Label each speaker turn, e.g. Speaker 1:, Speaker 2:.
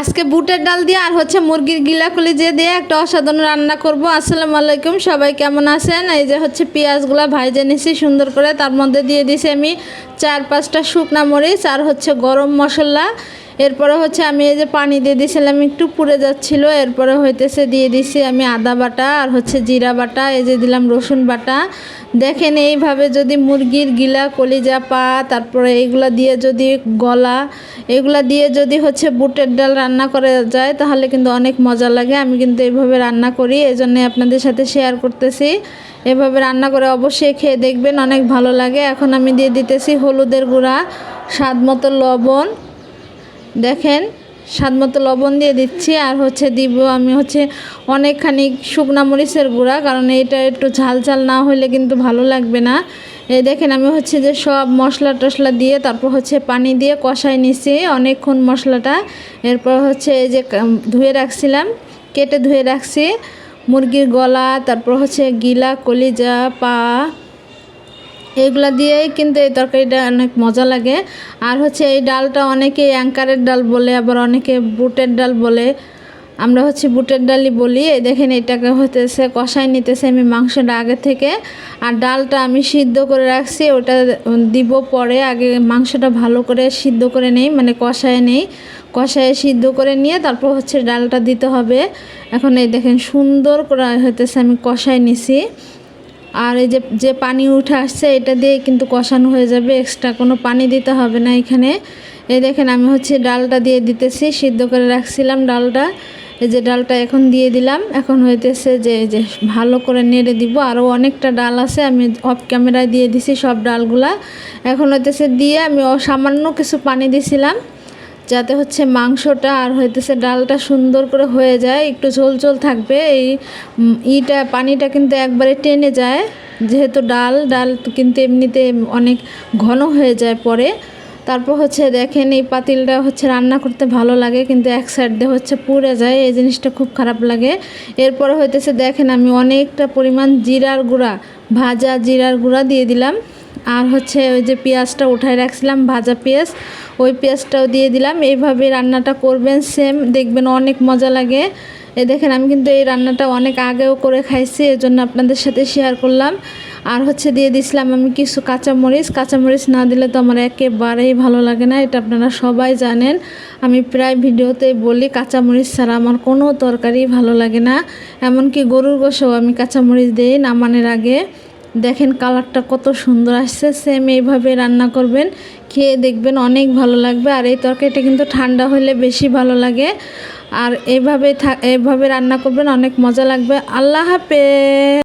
Speaker 1: আজকে বুটের ডাল দিয়ে আর হচ্ছে মুরগির গিলাকুলি যে দিয়ে একটা অসাধারণ রান্না করব। আসসালামু আলাইকুম, সবাই কেমন আছেন? এই যে হচ্ছে পেঁয়াজগুলা ভাইজে নিছি, সুন্দর করে। তার মধ্যে দিয়ে দিছি আমি চার পাঁচটা শুকনা মরিচ আর হচ্ছে গরম মশলা। এরপরে হচ্ছে আমি এই যে পানি দিয়ে দিয়েছিলাম, একটু পুড়ে যাচ্ছিল। এরপরে হইতেছে দিয়ে দিছি আমি আদা বাটা আর হচ্ছে জিরা বাটা, এই যে দিলাম রসুন বাটা। দেখেন এইভাবে যদি মুরগির গিলা কলিজা পা তারপরে এইগুলা দিয়ে যদি গলা, এগুলা দিয়ে যদি হচ্ছে বুটের ডাল রান্না করা যায়, তাহলে কিন্তু অনেক মজা লাগে। আমি কিন্তু এইভাবে রান্না করি এই জন্যে আপনাদের সাথে শেয়ার করতেছি। এভাবে রান্না করে অবশ্যই খেয়ে দেখবেন, অনেক ভালো লাগে। এখন আমি দিয়ে দিতেছি হলুদের গুঁড়া, স্বাদ মতো লবণ। দেখেন, স্বাদ মতো লবণ দিয়ে দিচ্ছি। আর হচ্ছে দিব আমি হচ্ছে অনেকখানি শুকনা মরিচের গুঁড়া, কারণ এটা একটু ঝাল ঝাল না হলে কিন্তু ভালো লাগবে না। এই দেখেন, আমি হচ্ছে যে সব মশলা টশলা দিয়ে তারপর হচ্ছে পানি দিয়ে কষাই নিছি অনেকক্ষণ মশলাটা। এরপর হচ্ছে এই যে ধুয়ে রাখছিলাম, কেটে ধুয়ে রাখছি। মুরগির গলা, তারপর হচ্ছে গিলা, কলিজা, পা এগুলা দিয়েই কিন্তু এই তরকারিটা অনেক মজা লাগে। আর হচ্ছে এই ডালটা অনেকে অ্যাঙ্কারের ডাল বলে, আবার অনেকে বুটের ডাল বলে। আমরা হচ্ছে বুটের ডালই বলি। এই দেখেন এটাকে হতেছে কষাই নিতেছে আমি মাংসটা আগে থেকে। আর ডালটা আমি সিদ্ধ করে রাখছি, ওটা দিব পরে। আগে মাংসটা ভালো করে সিদ্ধ করে নেই মানে কষায় নেই। কষায় সিদ্ধ করে নিয়ে তারপর হচ্ছে ডালটা দিতে হবে। এখন এই দেখেন সুন্দর করে হতেছে, আমি কষায় নিছি। আর এই যে যে পানি উঠে আসছে, এটা দিয়ে কিন্তু কষানো হয়ে যাবে। এক্সট্রা কোনো পানি দিতে হবে না এখানে। এই দেখেন, আমি হচ্ছে ডালটা দিয়ে দিতেছি, সিদ্ধ করে রাখছিলাম ডালটা। এই যে ডালটা এখন দিয়ে দিলাম। এখন হইতেছে যে যে ভালো করে নেড়ে দিব। আরও অনেকটা ডাল আছে, আমি অফ ক্যামেরায় দিয়ে দিছি সব ডালগুলা। এখন হইতেছে দিয়ে আমি সামান্য কিছু পানি দিছিলাম। যাতে হচ্ছে মাংসটা আর হইতেছে ডালটা সুন্দর করে হয়ে যায়, একটু ঝোল ঝোল থাকবে। এই ইটা, পানিটা কিন্তু একবারে টেনে যায়, যেহেতু ডাল ডাল কিন্তু এমনিতে অনেক ঘন হয়ে যায় পরে। তারপর হচ্ছে দেখেন এই পাতিলটা হচ্ছে রান্না করতে ভালো লাগে, কিন্তু এক সাইড দিয়ে হচ্ছে পুড়ে যায়, এই জিনিসটা খুব খারাপ লাগে। এরপরে হইতেছে দেখেন আমি অনেকটা পরিমাণ জিরার গুঁড়া, ভাজা জিরার গুঁড়া দিয়ে দিলাম। আর হচ্ছে ওই যে পেঁয়াজটা উঠায় রাখছিলাম, ভাজা পেঁয়াজ, ওই পেঁয়াজটাও দিয়ে দিলাম। এইভাবে রান্নাটা করবেন সেম দেখবেন অনেক মজা লাগে। এ দেখেন, আমি কিন্তু এই রান্নাটা অনেক আগেও করে খাইছি এই জন্য আপনাদের সাথে শেয়ার করলাম। আর হচ্ছে দিয়ে দিছিলাম আমি কিছু কাঁচামরিচ। কাঁচামরিচ না দিলে তো আমার একেবারেই ভালো লাগে না, এটা আপনারা সবাই জানেন। আমি প্রায় ভিডিওতে বলি, কাঁচামরিচ ছাড়া আমার কোনো তরকারি ভালো লাগে না। এমনকি গরুর গোসেও আমি কাঁচামরিচ দিই নামানের আগে। দেখেন কালারটা কত সুন্দর আসছে সেম এইভাবে রান্না করবেন, খেয়ে দেখবেন অনেক ভালো লাগবে, আর এই তরকারিটা কিন্তু ঠান্ডা হলে বেশি ভালো লাগে। আর এভাবে থা এইভাবে রান্না করবেন, অনেক মজা লাগবে। আল্লাহ হাফেজ!